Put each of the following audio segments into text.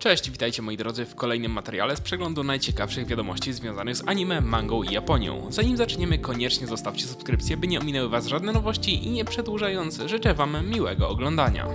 Cześć, witajcie moi drodzy w kolejnym materiale z przeglądu najciekawszych wiadomości związanych z anime, mangą i Japonią. Zanim zaczniemy, koniecznie zostawcie subskrypcję, by nie ominęły was żadne nowości i nie przedłużając, życzę wam miłego oglądania.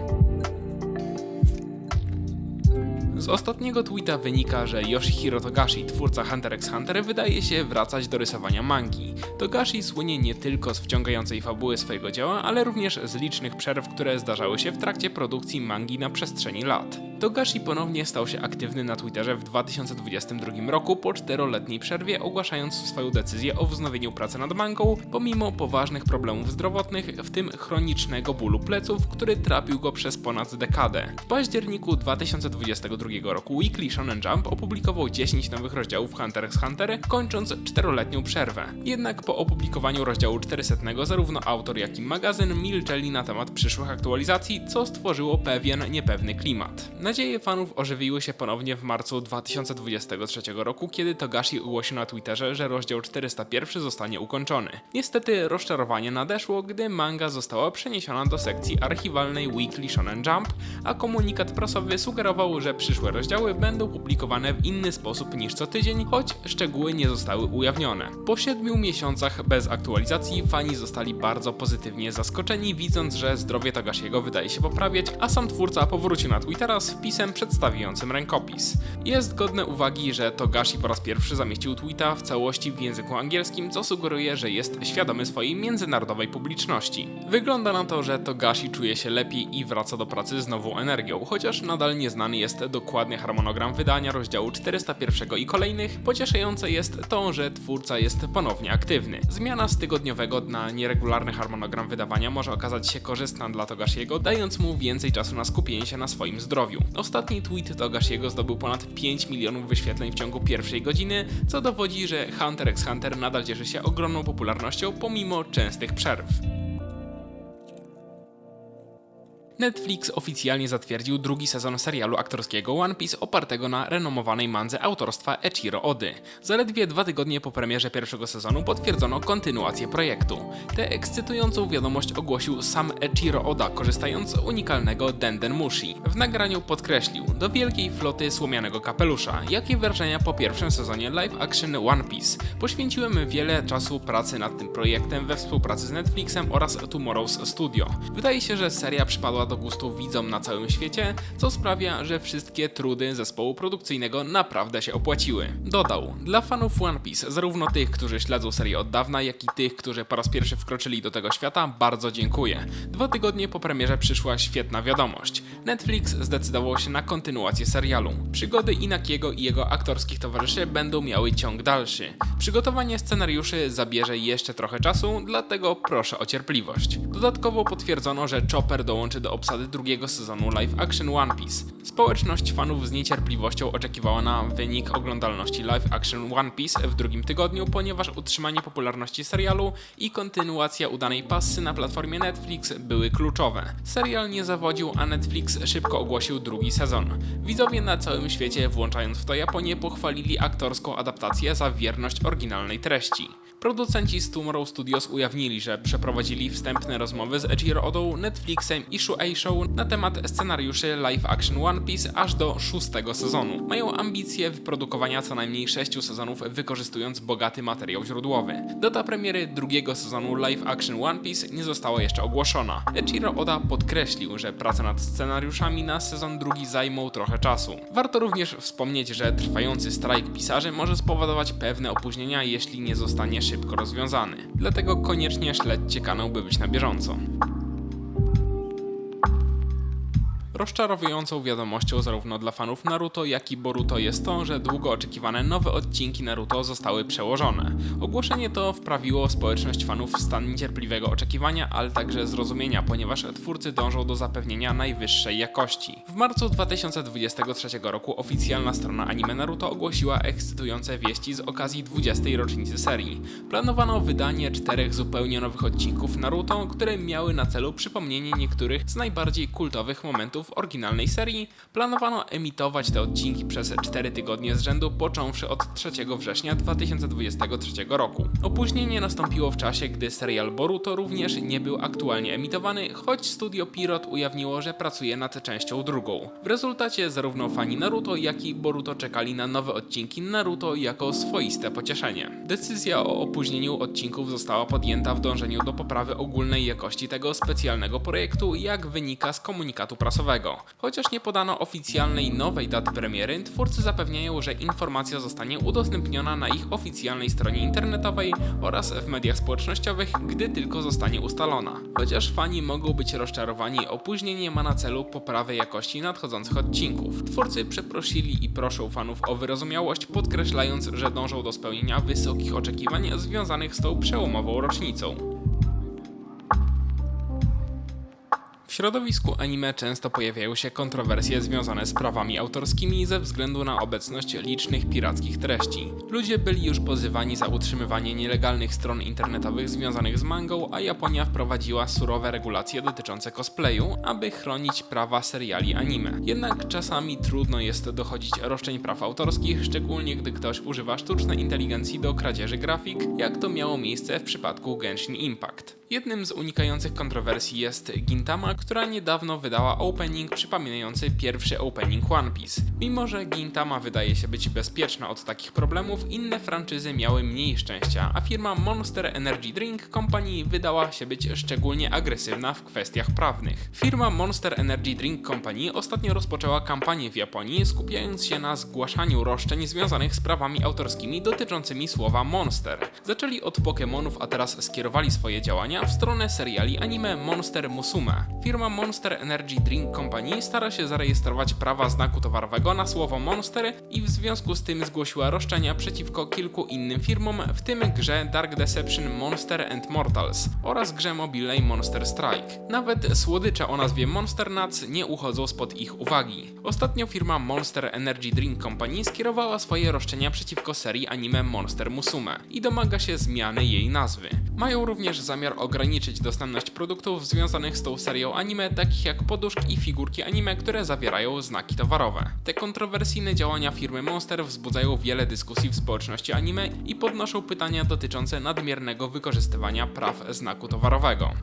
Z ostatniego tweeta wynika, że Yoshihiro Togashi, twórca Hunter x Hunter, wydaje się wracać do rysowania mangi. Togashi słynie nie tylko z wciągającej fabuły swojego dzieła, ale również z licznych przerw, które zdarzały się w trakcie produkcji mangi na przestrzeni lat. Togashi ponownie stał się aktywny na Twitterze w 2022 roku po czteroletniej przerwie, ogłaszając swoją decyzję o wznowieniu pracy nad mangą, pomimo poważnych problemów zdrowotnych, w tym chronicznego bólu pleców, który trapił go przez ponad dekadę. W październiku 2022 roku Weekly Shonen Jump opublikował 10 nowych rozdziałów Hunter x Hunter, kończąc czteroletnią przerwę. Jednak po opublikowaniu rozdziału 400 zarówno autor, jak i magazyn milczeli na temat przyszłych aktualizacji, co stworzyło pewien niepewny klimat. Nadzieje fanów ożywiły się ponownie w marcu 2023 roku, kiedy Togashi ogłosił na Twitterze, że rozdział 401 zostanie ukończony. Niestety rozczarowanie nadeszło, gdy manga została przeniesiona do sekcji archiwalnej Weekly Shonen Jump, a komunikat prasowy sugerował, że przyszłe rozdziały będą publikowane w inny sposób niż co tydzień, choć szczegóły nie zostały ujawnione. Po 7 miesiącach bez aktualizacji fani zostali bardzo pozytywnie zaskoczeni, widząc, że zdrowie Togashiego wydaje się poprawiać, a sam twórca powrócił na Twittera z wpisem przedstawiającym rękopis. Jest godne uwagi, że Togashi po raz pierwszy zamieścił tweeta w całości w języku angielskim, co sugeruje, że jest świadomy swojej międzynarodowej publiczności. Wygląda na to, że Togashi czuje się lepiej i wraca do pracy z nową energią, chociaż nadal nieznany jest dokładny harmonogram wydania rozdziału 401 i kolejnych. Pocieszające jest to, że twórca jest ponownie aktywny. Zmiana z tygodniowego na nieregularny harmonogram wydawania może okazać się korzystna dla Togashiego, dając mu więcej czasu na skupienie się na swoim zdrowiu. Ostatni tweet Togashiego zdobył ponad 5 milionów wyświetleń w ciągu pierwszej godziny, co dowodzi, że Hunter x Hunter nadal cieszy się ogromną popularnością pomimo częstych przerw. Netflix oficjalnie zatwierdził drugi sezon serialu aktorskiego One Piece opartego na renomowanej mandze autorstwa Echiro Ody. Zaledwie dwa tygodnie po premierze pierwszego sezonu potwierdzono kontynuację projektu. Tę ekscytującą wiadomość ogłosił sam Echiro Oda, korzystając z unikalnego Denden Mushi. W nagraniu podkreślił do wielkiej floty słomianego kapelusza, jakie wrażenia po pierwszym sezonie live action One Piece. Poświęciłem wiele czasu pracy nad tym projektem we współpracy z Netflixem oraz Tomorrow's Studio. Wydaje się, że seria przypadła do gustu widzom na całym świecie, co sprawia, że wszystkie trudy zespołu produkcyjnego naprawdę się opłaciły. Dodał, dla fanów One Piece, zarówno tych, którzy śledzą serię od dawna, jak i tych, którzy po raz pierwszy wkroczyli do tego świata, bardzo dziękuję. Dwa tygodnie po premierze przyszła świetna wiadomość. Netflix zdecydował się na kontynuację serialu. Przygody Inakiego i jego aktorskich towarzyszy będą miały ciąg dalszy. Przygotowanie scenariuszy zabierze jeszcze trochę czasu, dlatego proszę o cierpliwość. Dodatkowo potwierdzono, że Chopper dołączy do obsady drugiego sezonu live action One Piece. Społeczność fanów z niecierpliwością oczekiwała na wynik oglądalności live action One Piece w drugim tygodniu, ponieważ utrzymanie popularności serialu i kontynuacja udanej passy na platformie Netflix były kluczowe. Serial nie zawodził, a Netflix szybko ogłosił drugi sezon. Widzowie na całym świecie, włączając w to Japonię, pochwalili aktorską adaptację za wierność oryginalnej treści. Producenci z Tomorrow Studios ujawnili, że przeprowadzili wstępne rozmowy z Ejiro Odą, Netflixem i Shuei Show na temat scenariuszy live action One Piece aż do szóstego sezonu. Mają ambicje wyprodukowania co najmniej sześciu sezonów wykorzystując bogaty materiał źródłowy. Data premiery drugiego sezonu live action One Piece nie została jeszcze ogłoszona. Ejiro Oda podkreślił, że prace nad scenariuszami na sezon drugi zajmą trochę czasu. Warto również wspomnieć, że trwający strajk pisarzy może spowodować pewne opóźnienia, jeśli nie zostanie szybko rozwiązany. Dlatego koniecznie śledźcie kanał, by być na bieżąco. Rozczarowującą wiadomością zarówno dla fanów Naruto, jak i Boruto jest to, że długo oczekiwane nowe odcinki Naruto zostały przełożone. Ogłoszenie to wprawiło społeczność fanów w stan niecierpliwego oczekiwania, ale także zrozumienia, ponieważ twórcy dążą do zapewnienia najwyższej jakości. W marcu 2023 roku oficjalna strona anime Naruto ogłosiła ekscytujące wieści z okazji 20. rocznicy serii. Planowano wydanie czterech zupełnie nowych odcinków Naruto, które miały na celu przypomnienie niektórych z najbardziej kultowych momentów epizodów oryginalnej serii. Planowano emitować te odcinki przez 4 tygodnie z rzędu, począwszy od 3 września 2023 roku. Opóźnienie nastąpiło w czasie, gdy serial Boruto również nie był aktualnie emitowany, choć studio Pirot ujawniło, że pracuje nad częścią drugą. W rezultacie zarówno fani Naruto, jak i Boruto czekali na nowe odcinki Naruto jako swoiste pocieszenie. Decyzja o opóźnieniu odcinków została podjęta w dążeniu do poprawy ogólnej jakości tego specjalnego projektu, jak wynika z komunikatu prasowego. Chociaż nie podano oficjalnej nowej daty premiery, twórcy zapewniają, że informacja zostanie udostępniona na ich oficjalnej stronie internetowej oraz w mediach społecznościowych, gdy tylko zostanie ustalona. Chociaż fani mogą być rozczarowani, opóźnienie ma na celu poprawę jakości nadchodzących odcinków. Twórcy przeprosili i proszą fanów o wyrozumiałość, podkreślając, że dążą do spełnienia wysokich oczekiwań związanych z tą przełomową rocznicą. Środowisku anime często pojawiają się kontrowersje związane z prawami autorskimi ze względu na obecność licznych pirackich treści. Ludzie byli już pozywani za utrzymywanie nielegalnych stron internetowych związanych z mangą, a Japonia wprowadziła surowe regulacje dotyczące cosplayu, aby chronić prawa seriali anime. Jednak czasami trudno jest dochodzić roszczeń praw autorskich, szczególnie gdy ktoś używa sztucznej inteligencji do kradzieży grafik, jak to miało miejsce w przypadku Genshin Impact. Jednym z unikających kontrowersji jest Gintama, która niedawno wydała opening przypominający pierwszy opening One Piece. Mimo, że Gintama wydaje się być bezpieczna od takich problemów, inne franczyzy miały mniej szczęścia, a firma Monster Energy Drink Company wydała się być szczególnie agresywna w kwestiach prawnych. Firma Monster Energy Drink Company ostatnio rozpoczęła kampanię w Japonii, skupiając się na zgłaszaniu roszczeń związanych z prawami autorskimi dotyczącymi słowa Monster. Zaczęli od Pokémonów, a teraz skierowali swoje działania w stronę seriali anime Monster Musume. Firma Monster Energy Drink Company stara się zarejestrować prawa znaku towarowego na słowo Monster i w związku z tym zgłosiła roszczenia przeciwko kilku innym firmom, w tym grze Dark Deception Monster and Mortals oraz grze mobilnej Monster Strike. Nawet słodycze o nazwie Monster Nuts nie uchodzą spod ich uwagi. Ostatnio firma Monster Energy Drink Company skierowała swoje roszczenia przeciwko serii anime Monster Musume i domaga się zmiany jej nazwy. Mają również zamiar ograniczyć dostępność produktów związanych z tą serią anime, takich jak poduszki i figurki anime, które zawierają znaki towarowe. Te kontrowersyjne działania firmy Monster wzbudzają wiele dyskusji w społeczności anime i podnoszą pytania dotyczące nadmiernego wykorzystywania praw znaku towarowego.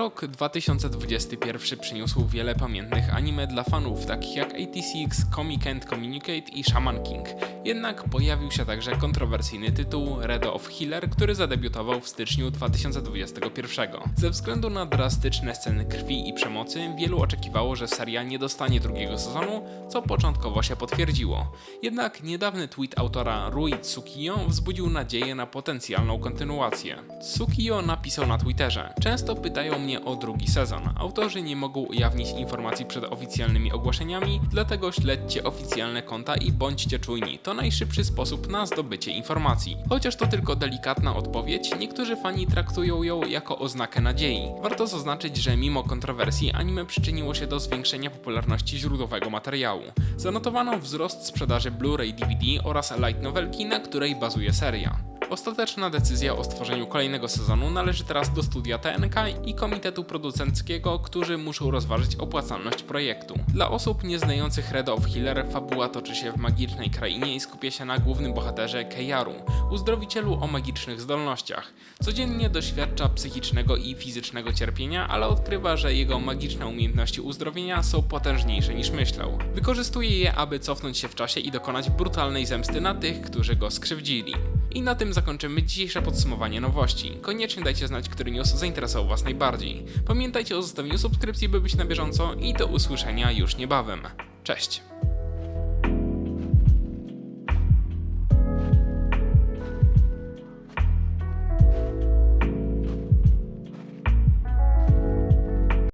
Rok 2021 przyniósł wiele pamiętnych anime dla fanów, takich jak 86, Comic and Communicate i Shaman King. Jednak pojawił się także kontrowersyjny tytuł Red of Healer, który zadebiutował w styczniu 2021. Ze względu na drastyczne sceny krwi i przemocy, wielu oczekiwało, że seria nie dostanie drugiego sezonu, co początkowo się potwierdziło. Jednak niedawny tweet autora Rui Tsukiyo wzbudził nadzieję na potencjalną kontynuację. Tsukiyo napisał na Twitterze: Często pytają mnie o drugi sezon. Autorzy nie mogą ujawnić informacji przed oficjalnymi ogłoszeniami, dlatego śledźcie oficjalne konta i bądźcie czujni. To najszybszy sposób na zdobycie informacji. Chociaż to tylko delikatna odpowiedź, niektórzy fani traktują ją jako oznakę nadziei. Warto zaznaczyć, że mimo kontrowersji anime przyczyniło się do zwiększenia popularności źródłowego materiału. Zanotowano wzrost sprzedaży Blu-ray DVD oraz light novelki, na której bazuje seria. Ostateczna decyzja o stworzeniu kolejnego sezonu należy teraz do studia TNK i komitetu producenckiego, którzy muszą rozważyć opłacalność projektu. Dla osób nieznających Red of Healer fabuła toczy się w magicznej krainie i skupia się na głównym bohaterze Keiaru, uzdrowicielu o magicznych zdolnościach. Codziennie doświadcza psychicznego i fizycznego cierpienia, ale odkrywa, że jego magiczne umiejętności uzdrowienia są potężniejsze niż myślał. Wykorzystuje je, aby cofnąć się w czasie i dokonać brutalnej zemsty na tych, którzy go skrzywdzili. I na tym zakończymy dzisiejsze podsumowanie nowości. Koniecznie dajcie znać, który news zainteresował Was najbardziej. Pamiętajcie o zostawieniu subskrypcji, by być na bieżąco i do usłyszenia już niebawem. Cześć!